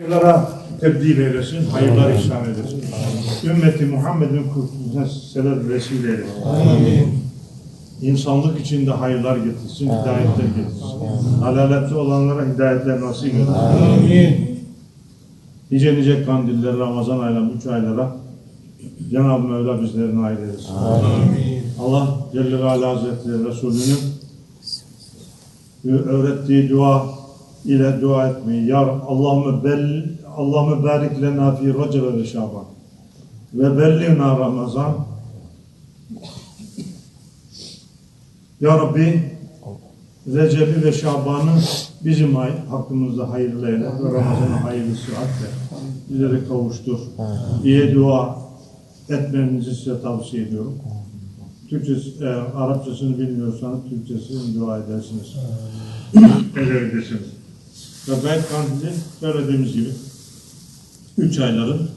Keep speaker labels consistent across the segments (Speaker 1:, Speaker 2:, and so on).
Speaker 1: Hayırlara tebdil eylesin, hayırlar ihsan eylesin. Ümmeti Muhammed'in kurtuluşuna sebep vesile eylesin. İnsanlık içinde hayırlar getirsin, hidayetler getirsin. Halaletli olanlara hidayetler nasip eylesin. Nice nice kandiller, Ramazan ayları, üç aylara Cenab-ı Mevla bizleri nail eylesin. Allah Celle ve Ala Hazretleri Resulü'nün öğrettiği dua ile dua etmeyi. Ya Rab, Allahümme bel Allahümme barik lena fi Recep ve Şaban ve belliğna Ramazan. Ya Rabbi Recep'i ve Şaban'ı bizim ay hakkımızda hayırlı eyle ve Ramazan'ı hayırlı sıhhatle bizleri kavuştur. diye dua etmenizi size tavsiye ediyorum. Türkçe, e, Arapçasını bilmiyorsanız Türkçesini dua edersiniz. Edebilirsiniz. Ve Gayet Kandili söylediğimiz gibi üç ayların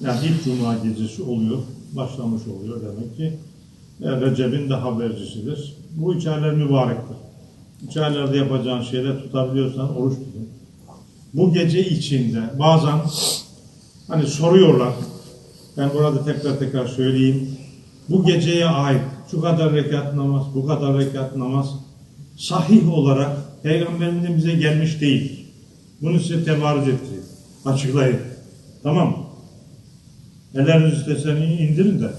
Speaker 1: yani ilk Cuma gecesi oluyor, başlamış oluyor demek ki e, Recep'in de habercisidir. Bu üç aylar mübarektir. Üç aylarda yapacağın şeyler tutabiliyorsan oruç tutun. Bu gece içinde bazen hani soruyorlar, ben burada tekrar tekrar söyleyeyim. Bu geceye ait şu kadar rekat namaz, bu kadar rekat namaz sahih olarak Peygamberimize gelmiş değil. Bunu size tebarüz ettireyim. Açıklayın. Tamam mı? Ellerinizi isteseni indirin de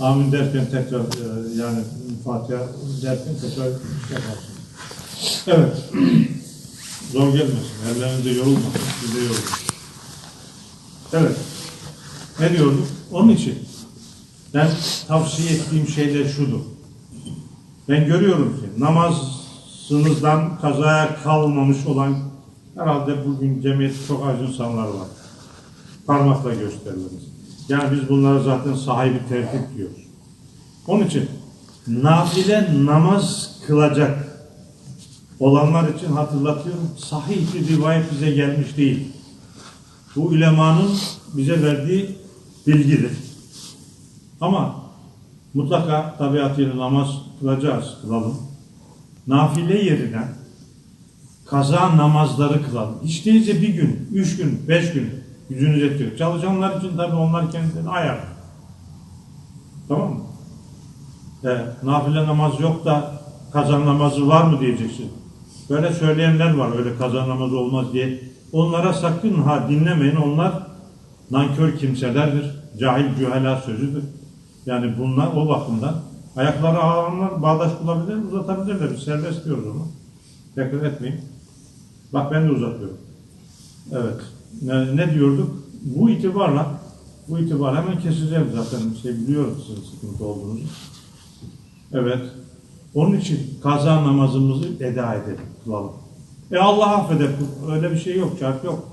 Speaker 1: amin derken tekrar e, yani Fatiha derken tekrar yaparsınız. Evet. Zor gelmesin. Ellerinize yorulmasın. Size yorulmasın. Evet. Ne diyorduk? Onun için ben tavsiye ettiğim şeyler şudur. Ben görüyorum ki namazınızdan kazaya kalmamış olan herhalde bugün cemiyette çok az insanlar var. Parmakla gösteriliriz. Yani biz bunlara zaten sahibi tertip diyoruz. Onun için nafile namaz kılacak olanlar için hatırlatıyorum. Sahih bir rivayet bize gelmiş değil. Bu ulemanın bize verdiği bilgidir. Ama mutlaka tabiatıyla namaz kılacağız, kılalım. Nafile yerine kaza namazları kılalım. Hiç değilse bir gün, üç gün, beş gün gücünüz yetiyor. Çalışanlar için tabii onlar kendilerini ayar. Tamam mı? E, nafile namaz yok da kaza namazı var mı diyeceksin. Böyle söyleyenler var öyle kaza namazı olmaz diye. Onlara sakın ha dinlemeyin. Onlar nankör kimselerdir. Cahil cühela sözüdür. Yani bunlar o bakımdan ayakları ağıranlar bağdaş bulabilir, uzatabilirler. Biz serbest diyoruz onu. Tekrar etmeyin. Bak ben de uzatıyorum. Evet. Ne, ne diyorduk? Bu itibarla bu itibar hemen keseceğim zaten. Şey biliyorum sizin sıkıntı olduğunuzu. Evet. Onun için kaza namazımızı eda edelim, kılalım. E Allah affeder. Öyle bir şey yok, şart yok.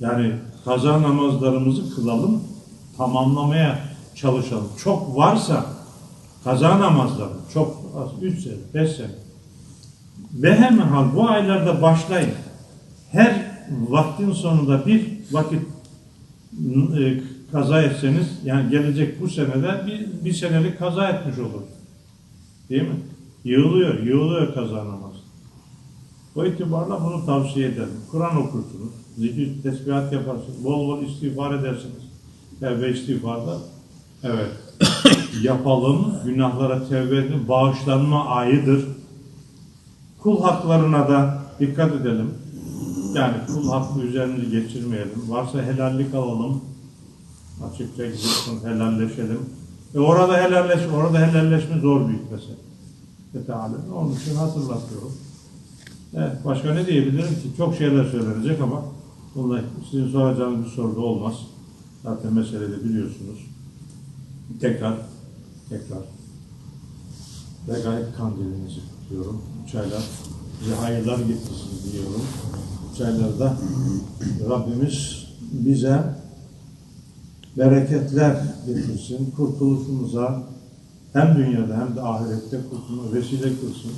Speaker 1: Yani kaza namazlarımızı kılalım, tamamlamaya çalışalım. Çok varsa kaza namazları, çok az, 3 sene, 5 sene. Ve hemen hal bu aylarda başlayın. Her vaktin sonunda bir vakit e, kaza etseniz, yani gelecek bu senede bir, bir senelik kaza etmiş olur. Değil mi? Yığılıyor, yığılıyor kaza namazı. O itibarla bunu tavsiye ederim. Kur'an okursunuz, zikir, tesbihat yaparsınız, bol bol istiğfar edersiniz. Tevbe istiğfarda. Evet. Yapalım, günahlara tevbe edin, bağışlanma ayıdır. Kul haklarına da dikkat edelim. Yani kul hakkı üzerimizi geçirmeyelim. Varsa helallik alalım. Açıkça gidip helalleşelim. E orada helalleş, orada helalleşme zor büyük mesele. E Teala. Onun için hatırlatıyorum. Evet, başka ne diyebilirim ki? Çok şeyler söylenecek ama bunlar sizin soracağınız bir soru da olmaz. Zaten meseleyi biliyorsunuz. Tekrar, tekrar. Ve gayet kandilinizi kutluyorum. Üç aylar bize hayırlar getirsin diyorum. Üç aylarda Rabbimiz bize bereketler getirsin. Kurtuluşumuza hem dünyada hem de ahirette kurtulma vesile kılsın.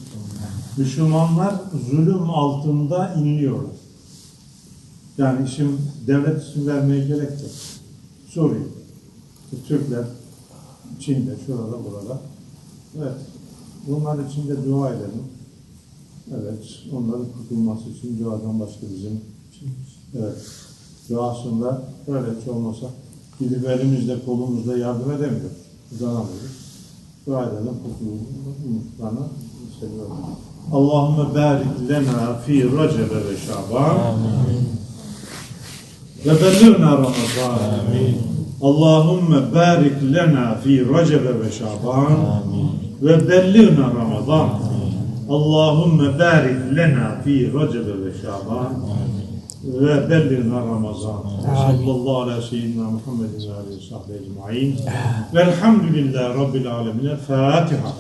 Speaker 1: Müslümanlar zulüm altında inliyorlar. Yani isim, devlet isim vermeye gerek yok. Suriye, Türkler, Çin'de, şurada, burada. Evet, bunlar için de dua edelim. Evet, onların kurtulması için duadan başka bizim Evet. Duasında böyle hiç olmasa gidip elimizle kolumuzla yardım edemiyoruz. Uzanamıyoruz. Dua edelim kurtuluşlarına seviyorum. Allahümme barik lena fi recebe ve şaban ve bellighna ramazan. Allahümme barik lena fi recebe ve şaban ve bellighna ramazan. Allahümme barik lena fi recebe ve şaban ve bellighna ramazan. Sallallahu ala seyyidina Muhammedin ve aleyhi ve sahbihi ecma'in. Velhamdülillahi rabbil alemin. Fatiha.